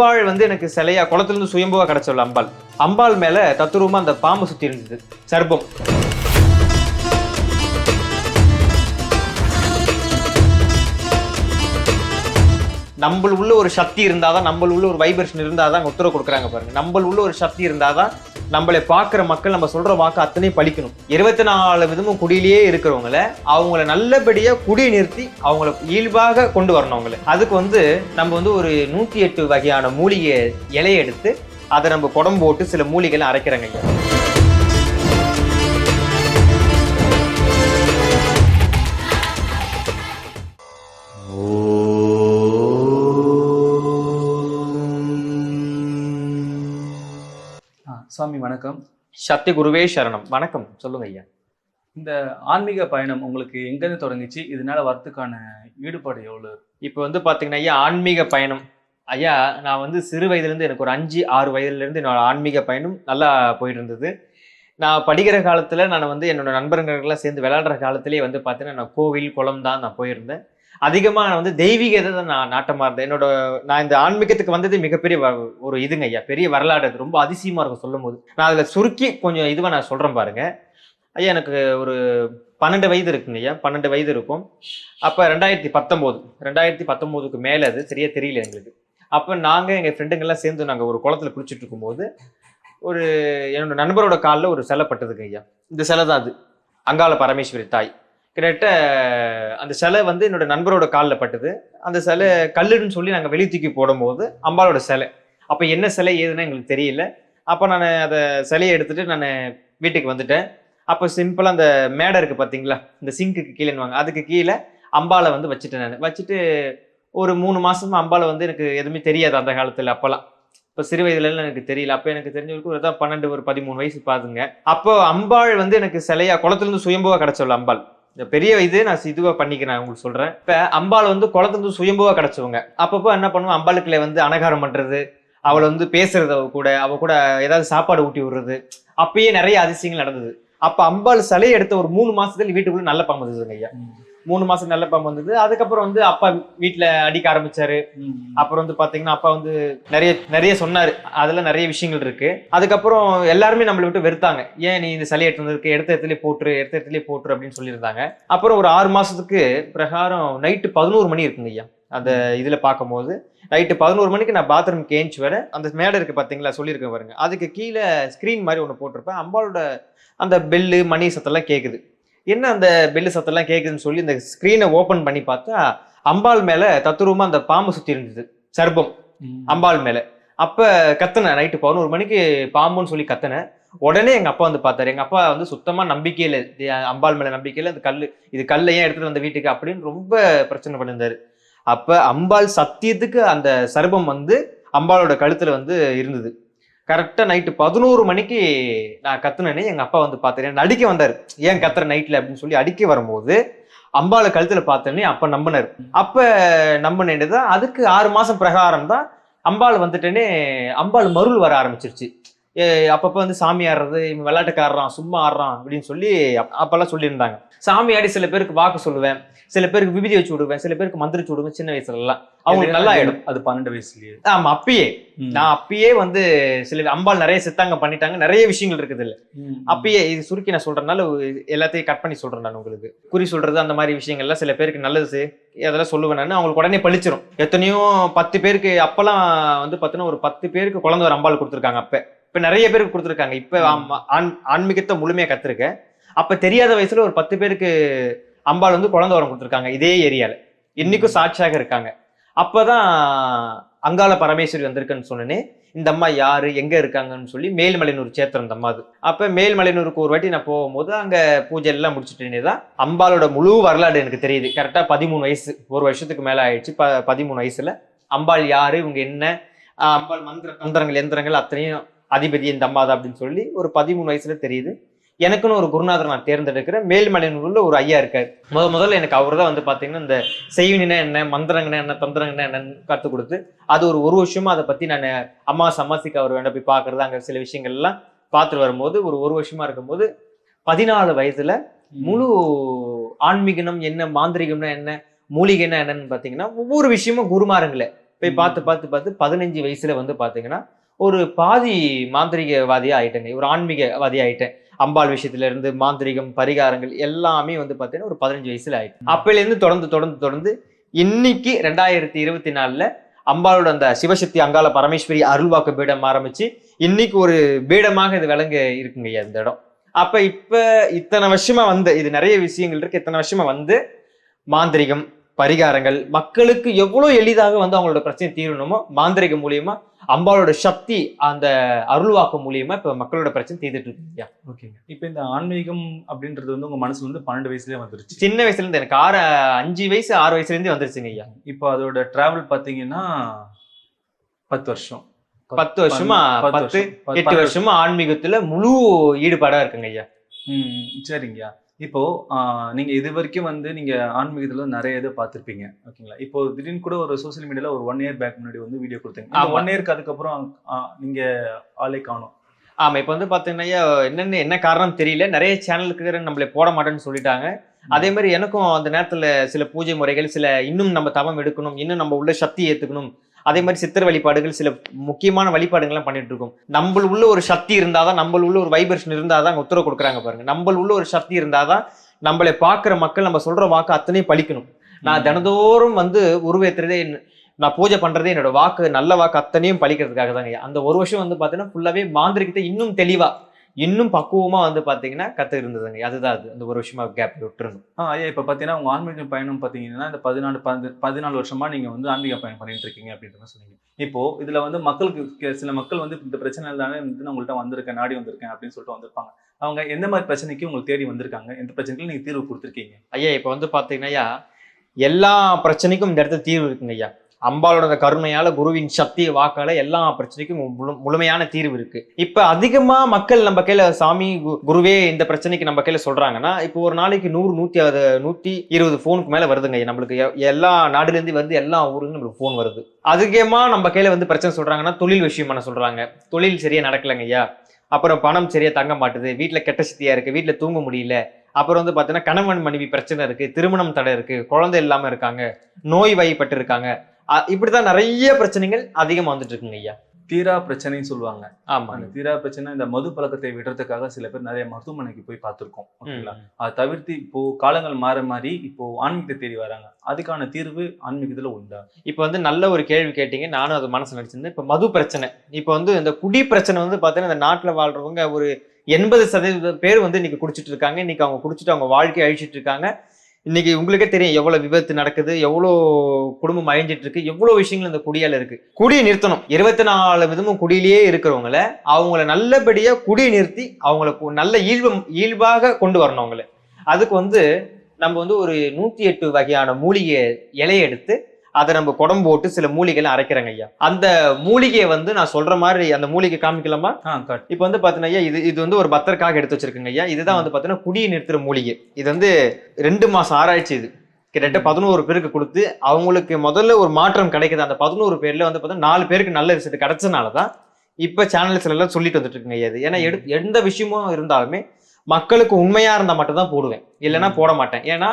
அம்பாள் வந்து எனக்கு சிலையா குளத்துல இருந்து சுயம்புவா கிடைச்சவள் அம்பாள். அம்பாள் மேல தத்துரூபமா அந்த பாம்பு சுத்தி இருந்தது. சர்பம் நம்மள உள்ள ஒரு சக்தி இருந்தால் தான் நம்மள உள்ள ஒரு வைப்ரேஷன் இருந்தால் தான் உத்தரவு கொடுக்குறாங்க பாருங்க. நம்மள உள்ள ஒரு சக்தி இருந்தால் தான் நம்மளை பார்க்குற மக்கள் நம்ம சொல்கிற வாக்கு அத்தனையும் பலிக்கணும் இருபத்தி நாலு விதமும் குடியிலேயே இருக்கிறவங்கள அவங்கள நல்லபடியாக குடி நிறுத்தி அவங்கள இயல்பாக கொண்டு வரணும் அவங்கள. அதுக்கு வந்து நம்ம வந்து ஒரு நூற்றி எட்டு வகையான மூலிகை இலையை எடுத்து அதை நம்ம குடம் போட்டு சில மூலிகைகளை அரைக்கிறாங்க வணக்கம். சக்தி குருவே சரணம். வணக்கம். சொல்லுங்க ஐயா. இந்த ஆன்மீக பயணம் உங்களுக்கு எங்கேருந்து தொடங்குச்சு? இதனால வரத்துக்கான ஈடுபாடு எவ்வளவு? இப்போ வந்து பார்த்தீங்கன்னா ஐயா ஆன்மீக பயணம். ஐயா நான் வந்து சிறு வயதுலேருந்து எனக்கு ஒரு அஞ்சு ஆறு வயதுலேருந்து என்னோட ஆன்மீக பயணம் நல்லா போயிட்டு இருந்தது நான் படிக்கிற காலத்தில் நான் வந்து என்னோட நண்பர்கள்லாம் சேர்ந்து விளையாடுற காலத்திலேயே வந்து பார்த்தீங்கன்னா நான் கோவில் குளம் தான் நான் போயிருந்தேன். அதிகமாக நான் வந்து தெய்வீகத்தை தான் நான் நாட்டமாக இருந்தேன். என்னோட நான் இந்த ஆன்மீகத்துக்கு வந்தது மிகப்பெரிய வ- ஒரு இதுங்க ஐயா. பெரிய வரலாறு அது. ரொம்ப அதிசயமாக இருக்கும் சொல்லும் போது நான் அதில் சுருக்கி கொஞ்சம் இதுவாக நான் சொல்கிறேன் பாருங்க. ஐயா எனக்கு ஒரு பன்னெண்டு வயது இருக்குங்க ஐயா. பன்னெண்டு வயது இருக்கும். அப்போ ரெண்டாயிரத்தி பத்தொம்போது ரெண்டாயிரத்தி பத்தொம்போதுக்கு மேலே அது சரியாக தெரியல எங்களுக்கு. அப்போ நாங்கள் எங்கள் ஃப்ரெண்டுங்கெல்லாம் சேர்ந்து நாங்கள் ஒரு குளத்துல குளிச்சுட்டு இருக்கும்போது ஒரு என்னோட நண்பரோட காலில் ஒரு சிலை பட்டதுங்க ஐயா. இந்த சிலை தான் அது. அங்காள பரமேஸ்வரி தாய். கிட்டத்தட்ட அந்த சிலை வந்து என்னோட நண்பரோட காலில் பட்டது. அந்த சிலை கல்லுன்னு சொல்லி நாங்கள் வெளியே தூக்கி போடும்போது அம்பாலோட சிலை. அப்போ என்ன சிலை ஏதுன்னு எங்களுக்கு தெரியல. அப்போ நான் அதை சிலையை எடுத்துட்டு நான் வீட்டுக்கு வந்துட்டேன். அப்போ சிம்பிளாக அந்த மேடை இருக்குது பார்த்தீங்களா இந்த சிங்க்குக்கு கீழேன்னுவாங்க அதுக்கு கீழே அம்பாளை வந்து வச்சுட்டேன் நான். வச்சுட்டு ஒரு மூணு மாதமா அம்பாளை வந்து எனக்கு எதுவுமே தெரியாது அந்த காலத்தில் அப்போல்லாம். இப்போ சிறு வயதுலலாம் எனக்கு தெரியல. அப்போ எனக்கு தெரிஞ்சவருக்கு ஒரு தான் பன்னெண்டு ஒரு பதிமூணு வயசு பாதுங்க அப்போ அம்பாள் வந்து எனக்கு சிலையா குளத்துலேருந்து சுயம்புவாக கிடைச்சவள் அம்பாள். இந்த பெரிய இது நான் இதுவாக பண்ணிக்கிறேன் உங்களுக்கு சொல்கிறேன் இப்போ அம்பாள் வந்து குளத்துலேருந்து சுயம்புவாக கிடச்சவங்க. அப்பப்போ என்ன பண்ணுவோம் அம்பாளுக்குள்ளே வந்து அனகாரம் பண்ணுறது அவளை வந்து பேசுறது அவ கூட அவ கூட ஏதாவது சாப்பாடு ஊட்டி விடுறது. அப்பயே நிறைய அதிசயங்கள் நடந்தது. அப்ப அம்பாள் சிலையை எடுத்த ஒரு மூணு மாசத்துல வீட்டுக்குள்ள நல்ல பாம்பு ஐயா. மூணு மாசம் நல்ல பாம்பு வந்தது. அதுக்கப்புறம் வந்து அப்பா வீட்டுல அடிக்க ஆரம்பிச்சாரு. அப்புறம் வந்து பாத்தீங்கன்னா அப்பா வந்து நிறைய நிறைய சொன்னாரு. அதுல நிறைய விஷயங்கள் இருக்கு. அதுக்கப்புறம் எல்லாருமே நம்மளை விட்டு வெறுத்தாங்க. ஏன் நீ இந்த சிலை எடுத்து வந்திருக்கு? எடுத்த இடத்துல போட்டுரு எடுத்த இடத்துல போட்டுரு அப்படின்னு சொல்லியிருந்தாங்க. அப்புறம் ஒரு ஆறு மாசத்துக்கு பிரகாரம் நைட்டு பதினோரு மணி இருக்குங்க ஐயா. அந்த இதுல பார்க்கும்போது நைட்டு பதினோரு மணிக்கு நான் பாத்ரூம் கேஞ்ச் வர. அந்த மேடை இருக்கு பாத்தீங்களா? சொல்லியிருக்கேன் பாருங்க. அதுக்கு கீழே ஸ்க்ரீன் மாதிரி ஒன்று போட்டிருப்பேன். அம்பாளோட அந்த பெல்லு மணி சத்தம்லாம் கேட்குது என்ன அந்த பெல்லு சத்தம்லாம் கேட்குதுன்னு சொல்லி இந்த ஸ்க்ரீனை ஓப்பன் பண்ணி பார்த்தா அம்பாள் மேல தத்துரூபமா அந்த பாம்பு சுத்தி இருந்தது சர்ப்பம் அம்பாள் மேல. அப்ப கத்துனேன் நைட்டு பதினோரு மணிக்கு பாம்புன்னு சொல்லி கத்துனேன். உடனே எங்க அப்பா வந்து பார்த்தாரு. எங்க அப்பா வந்து சுத்தமா நம்பிக்கையில அம்பாள் மேல நம்பிக்கையில அந்த கல்லு இது கல்லை ஏன் எடுத்துட்டு வந்த வீட்டுக்கு அப்படின்னு ரொம்ப பிரச்சனை பண்ணியிருந்தாரு. அப்ப அம்பாள் சத்தியத்துக்கு அந்த சர்பம் வந்து அம்பாளோட கழுத்துல வந்து இருந்தது. கரெக்டாக நைட்டு பதினோரு மணிக்கு நான் கத்துனேனே எங்கள் அப்பா வந்து பார்த்தாரு. அடிக்க வந்தார். ஏன் கத்துற நைட்டில் அப்படின்னு சொல்லி அடிக்க வரும்போது அம்பாளை கழுத்தில் பார்த்தோன்னே அப்போ நம்பினார். அப்போ நம்பினேன் அதுக்கு ஆறு மாதம் பிரகாரம் தான் அம்பாள் வந்துட்டேனே அம்பாள் மருள் வர ஆரம்பிச்சிருச்சு. ஏ, வந்து சாமி ஆடுறது இவன் விளையாட்டுக்காரறான் சும்மா ஆடுறான் அப்படின்னு சொல்லி அப்பெல்லாம் சொல்லியிருந்தாங்க. சாமி ஆடி சில பேருக்கு வாக்கு சொல்லுவேன். சில பேருக்கு விபூதி வச்சு விடுவேன் சில பேருக்கு மந்திரிச்சு விடுவேன் சின்ன வயசுல எல்லாம் அவங்களுக்கு நல்லா ஆயிடும் அது பன்னெண்டு வயசுலயே ஆமா அப்பயே. நான் அப்பயே வந்து சில அம்பாள் நிறைய சித்தாங்க பண்ணிட்டாங்க நிறைய விஷயங்கள் இருக்குது இல்ல. அப்பயே இது சுருக்கி நான் சொல்றதுனால எல்லாத்தையும் கட் பண்ணி சொல்றேன் நான் உங்களுக்கு. குறி சொல்றது அந்த மாதிரி விஷயங்கள்லாம் சில பேருக்கு நல்லது அதெல்லாம் சொல்லுவேன் நான் அவங்களுக்கு உடனே பழிச்சிரும். எத்தனையோ பத்து பேருக்கு அப்பெல்லாம் வந்து பார்த்தீங்கன்னா ஒரு பத்து பேருக்கு குழந்தை ஒரு அம்பாள் கொடுத்துருக்காங்க அப்ப. இப்ப நிறைய பேருக்கு கொடுத்துருக்காங்க. இப்ப ஆன்மீகத்தை முழுமையா கத்துருக்கேன் அப்ப தெரியாத வயசுல ஒரு பத்து பேருக்கு அம்பாள் வந்து குழந்தை வரம் கொடுத்துருக்காங்க இதே ஏரியால. இன்னைக்கும் சாட்சியாக இருக்காங்க. அப்பதான் அங்காள பரமேஸ்வரி வந்திருக்குன்னு சொன்னனே இந்த அம்மா யாரு எங்க இருக்காங்கன்னு சொல்லி மேல்மலையனூர் சேத்திரம் இந்த அம்மா அது. அப்ப மேல்மலையனூருக்கு ஒரு வாட்டி நான் போகும்போது அங்க பூஜை எல்லாம் முடிச்சுட்டேனே தான் அம்பாளோட முழு வரலாறு எனக்கு தெரியுது. கரெக்டா பதிமூணு வயசு ஒரு வருஷத்துக்கு மேல ஆயிடுச்சு ப பதிமூணு வயசுல. அம்பாள் யாரு இவங்க என்ன அம்பாள் மந்திர தந்திரங்கள் எந்திரங்கள் அத்தனையும் அதிபதி இந்த அம்மா தான் அப்படின்னு சொல்லி ஒரு பதிமூணு வயசுல தெரியுது. எனக்குன்னு ஒரு குருநாதர் நான் தேர்ந்தெடுக்கிறேன். மேல்மலையனூர்ல ஒரு ஐயா இருக்காரு. முத முதல்ல எனக்கு அவர் தான் வந்து பாத்தீங்கன்னா இந்த செய்வினா என்ன மந்திரங்கனா என்ன தந்திரங்கனா என்னன்னு கற்றுக் கொடுத்து அது ஒரு ஒரு வருஷமா அதை பத்தி நான் அம்மா சமாசிக்கு அவர் வேண்ட போய் பார்க்கறது அங்க சில விஷயங்கள் எல்லாம் பார்த்துட்டு வரும்போது ஒரு ஒரு வருஷமா இருக்கும்போது பதினாலு வயசுல முழு ஆன்மீகனம் என்ன மாந்திரிகம்னா என்ன மூலிகைன்னா என்னன்னு பார்த்தீங்கன்னா ஒவ்வொரு விஷயமும் குருமாருங்களே. போய் பார்த்து பார்த்து பார்த்து பதினஞ்சு வயசுல வந்து பாத்தீங்கன்னா ஒரு பாதி மாந்திரிகவாதியா ஆயிட்டேங்க. ஒரு ஆன்மீகவாதி ஆயிட்டேன். அம்பாள் விஷயத்துலேருந்து மாந்திரிகம் பரிகாரங்கள் எல்லாமே வந்து பார்த்தீங்கன்னா ஒரு பதினஞ்சு வயசுல ஆயிடுச்சு அப்போலேருந்து தொடர்ந்து தொடர்ந்து தொடர்ந்து இன்னைக்கு ரெண்டாயிரத்தி இருபத்தி நாலில் அம்பாளோட அந்த சிவசக்தி அங்காள பரமேஸ்வரி அருள்வாக்கு பீடம் ஆரம்பிச்சு இன்னைக்கு ஒரு பீடமாக இது விளங்க இருக்குங்க இந்த இடம். அப்ப இப்ப இத்தனை வருஷமா வந்து இது நிறைய விஷயங்கள் இருக்கு. இத்தனை வருஷமா வந்து மாந்திரிகம் பரிகாரங்கள் மக்களுக்கு எவ்வளவு எளிதாக வந்து அவங்களோட பிரச்சனை தீரணுமோ மாந்திரிகம் மூலியமா அம்பாளோட சக்தி அந்த அருள்வாக்கு மூலியமா இப்ப மக்களோட பிரச்சனை தீர்த்துட்டு இருக்கு ஓகேங்க. இப்போ இந்த ஆன்மீகம் அப்படின்றது வந்து உங்க மனசுல வந்து பன்னெண்டு வயசுலயே வந்துருச்சு. சின்ன வயசுல இருந்து எனக்கு ஆறு அஞ்சு வயசு ஆறு வயசுல இருந்தே வந்துருச்சுங்க ஐயா. இப்போ அதோட டிராவல் பாத்தீங்கன்னா பத்து வருஷம். பத்து வருஷமா? பத்து. எட்டு வருஷமா ஆன்மீகத்துல முழு ஈடுபாடா இருக்குங்க ஐயா. ம், சரிங்கய்யா இப்போ நீங்க இது வரைக்கும் வந்து நீங்க ஆன்மீகத்துல நிறைய இது பார்த்திருப்பீங்க. ஓகேங்களா? இப்போ திடீர்னு கூட ஒரு சோஷியல் மீடியால ஒரு ஒன் இயர் பேக் முன்னாடி வந்து வீடியோ கொடுத்தீங்க. ஒன் இயர்க்கு அதுக்கப்புறம் நீங்க ஆளே காணும். ஆமா இப்ப வந்து பாத்தீங்கன்னா என்னன்னு என்ன காரணம் தெரியல. நிறைய சேனலுக்கு நம்மளை போட மாட்டேன்னு சொல்லிட்டாங்க. அதே மாதிரி எனக்கும் அந்த நேரத்துல சில பூஜை முறைகள் சில இன்னும் நம்ம தவம் எடுக்கணும் இன்னும் நம்ம உள்ள சக்தி ஏத்துக்கணும் அதே மாதிரி சித்திர வழிபாடுகள் சில முக்கியமான வழிபாடுகள்லாம் பண்ணிட்டு இருக்கோம். நம்ம உள்ள ஒரு சக்தி இருந்தாதான் நம்ம உள்ள ஒரு வைப்ரேஷன் இருந்தாதான் அங்க உத்தரவு கொடுக்குறாங்க பாருங்க. நம்ம உள்ள ஒரு சக்தி இருந்தாதான் நம்மளை பார்க்குற மக்கள் நம்ம சொல்ற வாக்கு அத்தனையும் பலிக்கணும் நான் தினந்தோறும் வந்து உருவேத்துறதே நான் பூஜை பண்றதே என்னோட வாக்கு நல்ல வாக்கு அத்தனையும் பலிக்கிறதுக்காக தாங்க அந்த ஒரு வருஷம் வந்து பாத்தீங்கன்னா ஃபுல்லாவே மாந்திரிகத்தை இன்னும் தெளிவா இன்னும் பக்குவமா வந்து பாத்தீங்கன்னா கத்து இருந்ததுங்க. அதுதான் அது. அந்த ஒரு வருஷமா கேப் விட்டுருணும் ஆ ஐயா இப்போ பார்த்தீங்கன்னா உங்க ஆன்மீக பயணம் பார்த்தீங்கன்னா இந்த பதினாலு பதி- பதினாலு வருஷமா நீங்க வந்து ஆன்மீக பயணம் பண்ணிட்டு இருக்கீங்க அப்படின்ற மாதிரி சொன்னீங்க. இப்போ இதுல வந்து மக்களுக்கு சில மக்கள் வந்து இந்த பிரச்சனை தானே வந்து நான் உங்கள்கிட்ட வந்திருக்கேன் நாடி வந்திருக்கேன் அப்படின்னு சொல்லிட்டு வந்திருப்பாங்க. அவங்க எந்த மாதிரி பிரச்சனைக்கு உங்களுக்கு தேடி வந்திருக்காங்க? எந்த பிரச்சனைக்கு நீங்க தீர்வு கொடுத்துருக்கீங்க? ஐயா இப்ப வந்து பாத்தீங்கன்னா ஐயா, எல்லா பிரச்சனைக்கும் இந்த இடத்துல தீர்வு இருக்குங்க ஐயா. அம்பாளோட அந்த கருணையால குருவின் சக்தி வாக்கால எல்லா பிரச்சனைக்கும் முழு- முழுமையான தீர்வு இருக்கு. இப்ப அதிகமா மக்கள் நம்ம கையில சாமி கு- குருவே இந்த பிரச்சனைக்கு நம்ம கையில சொல்றாங்கன்னா இப்போ ஒரு நாளைக்கு நூறு நூத்தி அது நூத்தி இருபது போனுக்கு மேல வருதுங்க. நம்மளுக்கு எல்லா நாடுல இருந்து வந்து எல்லா ஊருக்கு நம்மளுக்கு போன் வருது. அதிகமா நம்ம கையில வந்து பிரச்சனை சொல்றாங்கன்னா தொழில் விஷயம் என்ன சொல்றாங்க? தொழில் சரியா நடக்கலங்க ஐயா. அப்புறம் பணம் சரியா தங்க மாட்டுது. வீட்டுல கெட்ட சக்தியா இருக்கு. வீட்டுல தூங்க முடியல. அப்புறம் வந்து பார்த்தீங்கன்னா கணவன் மனைவி பிரச்சனை இருக்கு. திருமணம் தடை இருக்கு. குழந்தை இல்லாம இருக்காங்க. நோய் வாய்ப்பட்டு இருக்காங்க இப்படிதான் நிறைய பிரச்சனைகள் அதிகமா வந்துட்டு இருக்குங்க ஐயா. தீரா பிரச்சனைன்னு சொல்லுவாங்க. ஆமா அந்த தீரா பிரச்சனை இந்த மது பழக்கத்தை விடுறதுக்காக சில பேர் நிறைய மருத்துவமனைக்கு போய் பார்த்திருக்கோம். ஓகேங்களா? அதை தவிர்த்து இப்போ காலங்கள் மாற மாறி இப்போ ஆன்மீகத்தை தேடி வராங்க. அதுக்கான தீர்வு ஆன்மீகத்துல உண்டா? இப்போ வந்து நல்ல ஒரு கேள்வி கேட்டீங்க. நானும் அது மனசு நினைச்சிருந்தேன். இப்போ மது பிரச்சனை. இப்போ வந்து இந்த குடி பிரச்சனை வந்து பார்த்தீங்கன்னா இந்த நாட்டில் வாழ்றவங்க ஒரு எண்பது சதவீத பேர் வந்து இன்னைக்கு குடிச்சிட்டு இருக்காங்க. இன்னைக்கு அவங்க குடிச்சிட்டு அவங்க வாழ்க்கையை அழிச்சிட்டு இருக்காங்க. இன்னைக்கு உங்களுக்கே தெரியும் எவ்வளவு விபத்து நடக்குது எவ்வளோ குடும்பம் அழிஞ்சிட்டு இருக்கு எவ்வளோ விஷயங்கள் இந்த குடியால இருக்கு. குடியை நிறுத்தணும். இருபத்தி நாலு விதமும் குடியிலேயே இருக்கிறவங்கள அவங்கள நல்லபடியா குடியை நிறுத்தி அவங்கள நல்ல இயல்பு இயல்பாக கொண்டு வரணும் அவங்கள. அதுக்கு வந்து நம்ம வந்து ஒரு நூத்தி எட்டு வகையான மூலிகை இலையை எடுத்து அதை நம்ம குடம் போட்டு சில மூலிகைகளை அரைக்கிறோங்க ஐயா. அந்த மூலிகையை வந்து நான் சொல்ற மாதிரி அந்த மூலிகை காமிக்கலாமா? இப்போ வந்து பாத்தீங்கன்னா ஐயா இது இது வந்து ஒரு பத்தருக்காக எடுத்து வச்சிருக்குங்க ஐயா. இதுதான் வந்து பாத்தீங்கன்னா குடியை நிறுத்துற மூலிகை. இது வந்து ரெண்டு மாசம் ஆராய்ச்சி இது. கிட்டத்தட்ட பதினோரு பேருக்கு கொடுத்து அவங்களுக்கு முதல்ல ஒரு மாற்றம் கிடைக்குது. அந்த பதினோரு பேர்ல வந்து பார்த்தீங்கன்னா நாலு பேருக்கு நல்ல ரிசல்ட் கிடைச்சனால தான் இப்போ சேனல்ஸ்ல எல்லாம் சொல்லிட்டு வந்துட்டு இருக்குங்க ஐயா இது. ஏன்னா எடு எந்த விஷயமும் இருந்தாலுமே மக்களுக்கு உண்மையா இருந்தா மட்டும் தான் போடுவேன். இல்லைன்னா போட மாட்டேன். ஏன்னா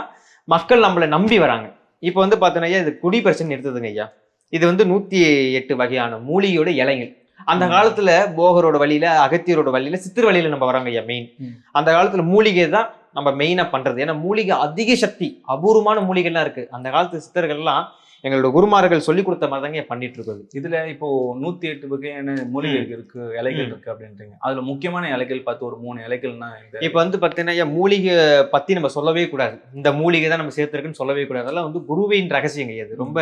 மக்கள் நம்மளை நம்பி வராங்க. இப்போ வந்து பார்த்தீங்கன்னா ஐயா இது குடி பிரச்சனை எடுத்ததுங்க ஐயா. இது வந்து நூத்தி எட்டு வகையான மூலிகையோட இலைகள். அந்த. காலத்துல போகரோட வழியில அகத்தியரோட வழியில சித்திர வழியில நம்ம வரோங்க ஐயா மெயின். அந்த காலத்துல மூலிகை தான் நம்ம மெயினா பண்றது. ஏன்னா மூலிகை அதிக சக்தி அபூர்வமான மூலிகைலாம் இருக்கு. அந்த காலத்து சித்தர்கள்லாம் எங்களோட குருமார்கள் சொல்லி கொடுத்த மாதிரி தாங்க பண்ணிட்டு இருக்குது இதுல இப்போ நூத்தி எட்டு வகையான மூலிகைகள் இருக்கு இலைகள். இருக்கு அப்படின்றீங்க. அதுல முக்கியமான இலைகள் பார்த்து ஒரு மூணு இலைகள்னா இப்ப வந்து பாத்தீங்கன்னா ஐயா, மூலிகை பத்தி நம்ம சொல்லவே கூடாது. இந்த மூலிகை தான் நம்ம சேர்த்திருக்குன்னு சொல்லவே கூடாது. அதெல்லாம் வந்து குருவின் ரகசியங்க இது ரொம்ப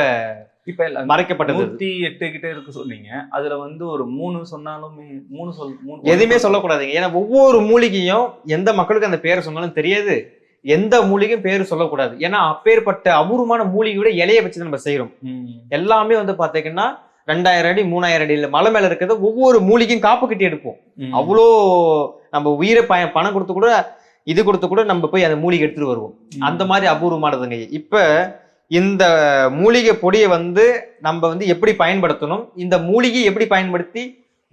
இப்ப மறைக்கப்பட்டது. நூத்தி எட்டு கிட்ட இருக்கு சொன்னீங்க. அதுல வந்து ஒரு மூணு சொன்னாலுமே மூணு சொல் மூணு எதுவுமே சொல்லக்கூடாதுங்க. ஏன்னா ஒவ்வொரு மூலிகையும் எந்த மக்களுக்கு அந்த பேரை சொன்னாலும் தெரியாது. எந்த மூலிகையும் பேர் சொல்லக்கூடாது. ஏன்னா அப்பேற்பட்ட அபூர்வமான மூலிகையோட இலையை வச்சு நம்ம செய்யறோம். எல்லாமே வந்து பாத்தீங்கன்னா ரெண்டாயிரம் அடி மூணாயிரம் அடியில் மலை மேல இருக்கிறது ஒவ்வொரு மூலிகையும் காப்பு கட்டி எடுப்போம். அவ்வளோ நம்ம உயிரை ப பணம் கொடுத்து கூட இது கொடுத்து கூட நம்ம போய் அந்த மூலிகை எடுத்துட்டு வருவோம். அந்த மாதிரி அபூர்வமானதுங்க. இப்ப இந்த மூலிகை பொடியை வந்து நம்ம வந்து எப்படி பயன்படுத்தணும்? இந்த மூலிகையை எப்படி பயன்படுத்தி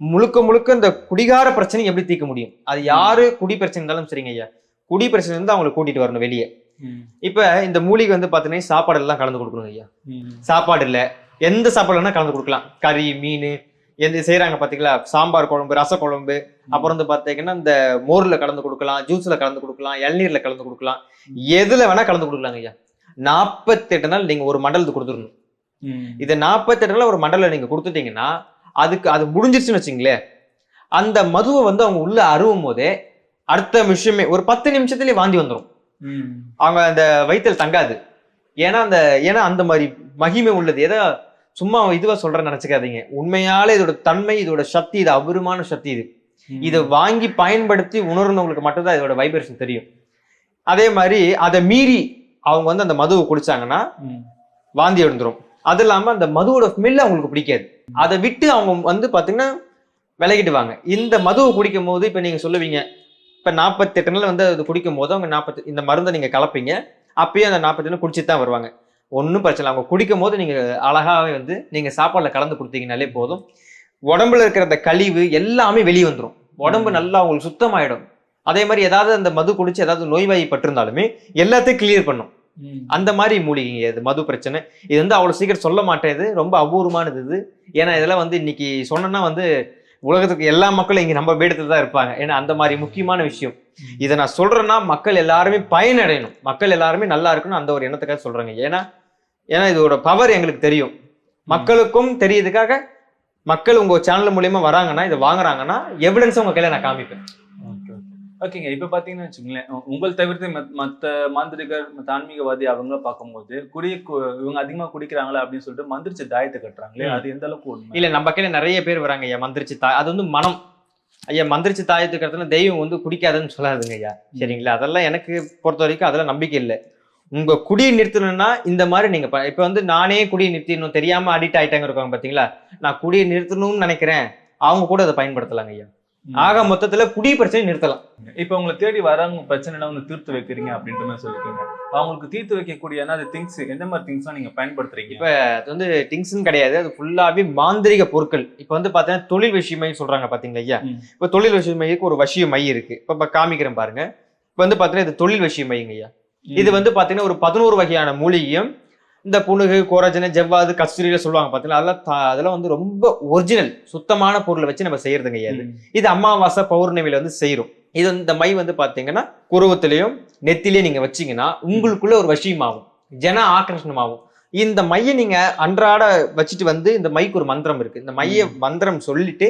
முழுக்க முழுக்க இந்த குடிகார பிரச்சனை எப்படி தீர்க்க முடியும்? அது யாரு குடி பிரச்சனை இருந்தாலும் சரிங்க ஐயா. குடி பிரச்சனை இருந்து அவங்களை கூட்டிட்டு வரணும் வெளியே. இப்ப இந்த மூலிகை வந்து பாத்தீங்கன்னா சாப்பாடு எல்லாம் கலந்து கொடுக்கணும் ஐயா. சாப்பாடு இல்ல. எந்த சாப்பாடு வேணா கலந்து கொடுக்கலாம். கறி மீன் எந்த செய்யறாங்க பாத்தீங்களா? சாம்பார் குழம்பு ரச குழம்பு. அப்புறம் வந்து பாத்தீங்கன்னா இந்த மோர்ல கலந்து கொடுக்கலாம் ஜூஸ்ல கலந்து கொடுக்கலாம் இளநீர்ல கலந்து கொடுக்கலாம். எதுல வேணா கலந்து கொடுக்கலாங்க ஐயா. நாற்பத்தெட்டு நாள் நீங்க ஒரு மண்டலத்துக்கு கொடுத்துடணும். இது நாற்பத்தெட்டு நாள் ஒரு மண்டலம் நீங்க கொடுத்துட்டீங்கன்னா அதுக்கு அது முடிஞ்சிருச்சுன்னு வச்சுங்களேன். அந்த மதுவை வந்து அவங்க உள்ள அருவும் போதே அடுத்த விஷயமே ஒரு பத்து நிமிஷத்துலயே வாந்தி வந்துடும். அவங்க அந்த வயிற்றில் தங்காது. ஏன்னா அந்த ஏன்னா அந்த மாதிரி மகிமை உள்ளது. ஏதோ சும்மா இதுவா சொல்றேன்னு நினைச்சுக்காதீங்க. உண்மையாலே இதோட தன்மை இதோட சக்தி இது அபூர்வமான சக்தி இது. இதை வாங்கி பயன்படுத்தி உணர்ந்தவங்களுக்கு மட்டும்தான் இதோட வைப்ரேஷன் தெரியும். அதே மாதிரி அதை மீறி அவங்க வந்து அந்த மதுவை குடிச்சாங்கன்னா. வாந்தி எழுந்துரும் அது இல்லாம அந்த மதுவோட ஸ்மெல் அவங்களுக்கு பிடிக்காது. அதை விட்டு அவங்க வந்து பாத்தீங்கன்னா விலகிடுவாங்க. இந்த மதுவை குடிக்கும் போது இப்ப நீங்க சொல்லுவீங்க இப்ப நாற்பத்தெட்டு நாள் வந்து அது குடிக்கும் போது அவங்க நாற்பத்தி இந்த மருந்தை நீங்க கலப்பீங்க. அப்பயும் அந்த நாற்பத்தி நாள் குடிச்சிட்டு தான் வருவாங்க. ஒன்றும் பிரச்சனை இல்லை. அவங்க குடிக்கும் போது நீங்க அழகாவே வந்து நீங்க சாப்பாடுல கலந்து கொடுத்தீங்கனாலே போதும். உடம்புல இருக்கிற அந்த கழிவு எல்லாமே வெளியே வந்துடும் உடம்பு. நல்லா உங்களுக்கு சுத்தமாயிடும். அதே மாதிரி ஏதாவது அந்த மது குடிச்சு ஏதாவது நோய்வாய் பட்டிருந்தாலுமே எல்லாத்தையும் கிளியர் பண்ணும். அந்த மாதிரி மூலிகைங்க இது மது பிரச்சனை. இது வந்து அவ்வளவு சீக்கிரம் சொல்ல மாட்டேது ரொம்ப அபூர்வமானது இது. ஏன்னா இதெல்லாம் வந்து இன்னைக்கு சொன்னோன்னா வந்து உலகத்துக்கு எல்லா மக்களும் இங்க நம்ம பீடத்துல தான் இருப்பாங்க. ஏன்னா அந்த மாதிரி முக்கியமான விஷயம். இதை நான் சொல்றேன்னா மக்கள் எல்லாருமே பயனடையணும். மக்கள் எல்லாருமே நல்லா இருக்கணும் அந்த ஒரு எண்ணத்துக்காக சொல்றேங்க. ஏன்னா ஏன்னா இதோட பவர் எங்களுக்கு தெரியும். மக்களுக்கும் தெரியுதுக்காக மக்கள் உங்க சேனல் மூலியமா வராங்கன்னா இதை வாங்குறாங்கன்னா எவிடன்ஸ் உங்க கையில நான் காமிப்பேன். ஓகேங்க இப்போ பார்த்தீங்கன்னு வச்சுங்களேன் உங்கள் தவிர்த்து மத்த மாந்திரிகர் மத்த ஆன்மீகவாதி அவங்க பார்க்கும்போது குடிய கு- இவங்க அதிகமா குடிக்கிறாங்களா அப்படின்னு சொல்லிட்டு மந்திரிச்சு தாயத்தை கட்டுறாங்களே. அது எந்த அளவுக்கு உண்மை? இல்ல நம்ம கையில நிறைய பேர் வராங்க ஐயா மந்திரிச்சு தாய் அது வந்து மனம். ஐயா மந்திரிச்சு தாயத்துக்கு இடத்துல தெய்வம் வந்து குடிக்காதுன்னு சொல்லாதுங்க ஐயா சரிங்களா? அதெல்லாம் எனக்கு பொறுத்த வரைக்கும் அதெல்லாம் நம்பிக்கை இல்லை. உங்க குடியை நிறுத்தணும்னா இந்த மாதிரி நீங்க இப்ப வந்து நானே குடியை நிறுத்திடணும் தெரியாம அடிக்ட் ஆயிட்டாங்க இருக்காங்க பாத்தீங்களா? நான் குடியை நிறுத்தணும்னு நினைக்கிறேன் அவங்க கூட அதை பயன்படுத்தலாங்க ஐயா. ஆக மொத்தத்துல குடி பிரச்சனை நிறுத்தலாம். இப்போ உங்களை தேடி வரவங்க பிரச்சனை வந்து தீர்த்து வைக்கிறீங்க அப்படின்ற மாதிரி சொல்லிருக்கீங்க அவங்களுக்கு தீர்த்து வைக்கக்கூடிய என்ன? திங்ஸ் எந்த மாதிரி திங்ஸ்லாம் நீங்க பயன்படுத்துறீங்க? இப்ப அது வந்து திங்ஸ்ன்னு கிடையாது. அது ஃபுல்லாவே மாந்திரிக பொருட்கள். இப்ப வந்து பாத்தீங்கன்னா தொழில் விஷயமை சொல்றாங்க பாத்தீங்களா ஐயா. இப்ப தொழில் விஷய மையக்கு ஒரு வசிய மை இருக்கு. இப்ப காமிக்கிறேன் பாருங்க. இப்ப வந்து பாத்தீங்கன்னா இது தொழில் வசிய மையங்க ஐயா இது வந்து பாத்தீங்கன்னா ஒரு பதினோரு வகையான மூலிகையும் இந்த புணுகு கோரஜன ஜவ்வாது கஸ்தூரியில சொல்லுவாங்க பாத்தீங்கன்னா அதெல்லாம் அதெல்லாம் வந்து ரொம்ப ஒரிஜினல் சுத்தமான பொருளை வச்சு நம்ம செய்யறதுங்க இது. இது அமாவாசை பௌர்ணமியில வந்து செய்யறோம் இது இந்த மை வந்து பாத்தீங்கன்னா குருவத்திலையும் நெத்திலையும் நீங்க வச்சீங்கன்னா உங்களுக்குள்ள ஒரு வசியமாகும். ஜன ஆகர்ஷணமாகும். இந்த மையை நீங்க அன்றாட வச்சுட்டு வந்து இந்த மைக்கு ஒரு மந்திரம் இருக்கு. இந்த மைய மந்திரம் சொல்லிட்டு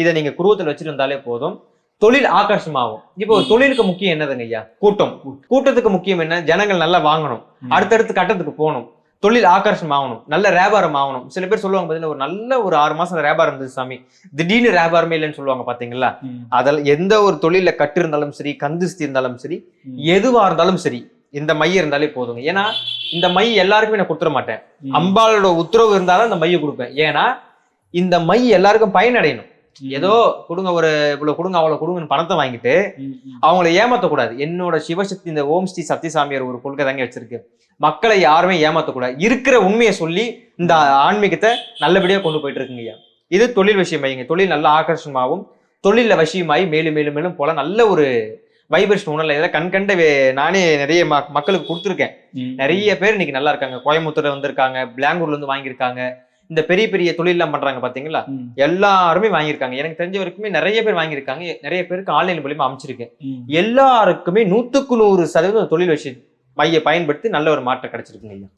இதை நீங்க குருவத்தில் வச்சுட்டு வந்தாலே போதும். தொழில் ஆகர்ஷமாகும் இப்போ ஒரு தொழிலுக்கு முக்கியம் என்னதுங்க ஐயா? கூட்டம். கூட்டத்துக்கு முக்கியம் என்ன? ஜனங்கள் நல்லா வாங்கணும். அடுத்தடுத்த கட்டத்துக்கு போகணும். தொழில் ஆகர்ஷம் ஆகணும் நல்ல வியாபாரம் ஆகணும் சில பேர் சொல்லுவாங்க பார்த்தீங்கன்னா ஒரு நல்ல ஒரு ஆறு மாசம் வியாபாரம் இருந்தது சாமி திடீர்னு வியாபாரமே இல்லைன்னு சொல்லுவாங்க பாத்தீங்களா. அதில் எந்த ஒரு தொழில கட்டு இருந்தாலும் சரி கந்துஸ்தி இருந்தாலும் சரி. எதுவா இருந்தாலும் சரி இந்த மை இருந்தாலே போதுங்க ஏன்னா இந்த மை எல்லாருக்குமே நான் கொடுத்துட மாட்டேன். அம்பாளோட உத்தரவு இருந்தாலும் அந்த மையை கொடுப்பேன் ஏன்னா இந்த மை எல்லாருக்கும் பயனடையணும். ஏதோ கொடுங்க ஒரு இவ்வளவு கொடுங்க அவ்வளவு கொடுங்கன்னு பணத்தை வாங்கிட்டு. அவங்கள ஏமாத்தக்கூடாது என்னோட சிவசக்தி இந்த ஓம் ஸ்ரீ சத்யசாமியார் ஒரு கொள்கை தாங்க வச்சிருக்கு மக்களை யாருமே ஏமாத்தக்கூடாது. இருக்கிற உண்மையை சொல்லி இந்த ஆன்மீகத்தை நல்லபடியா கொண்டு போயிட்டு இருக்குங்க ஐயா. இது தொழில் விஷயம் வைங்க தொழில் நல்ல ஆகர்ஷமாகவும் தொழில வசியமாகி மேலும் மேலும் மேலும் போல நல்ல ஒரு வைப்ரேஷன் உணர்ல இதில் கண் கண்ட வே- நானே நிறைய மக்களுக்கு கொடுத்துருக்கேன். நிறைய பேர் இன்னைக்கு நல்லா இருக்காங்க. கோயம்புத்தூர்ல வந்திருக்காங்க பெங்களூர்ல இருந்து வாங்கியிருக்காங்க. இந்த பெரிய பெரிய தொழிலெல்லாம் பண்றாங்க பாத்தீங்களா. எல்லாருமே வாங்கியிருக்காங்க. எனக்கு தெரிஞ்ச வரைக்குமே நிறைய பேர் வாங்கியிருக்காங்க. நிறைய பேருக்கு ஆன்லைன் மூலியமா அமைச்சிருக்கேன். எல்லாருக்குமே நூத்துக்கு நூறு சதவீதம் தொழில் விஷயம். மைய பயன்படுத்தி நல்ல ஒரு மாற்றம் கிடைச்சிருக்குங்க ஐயா.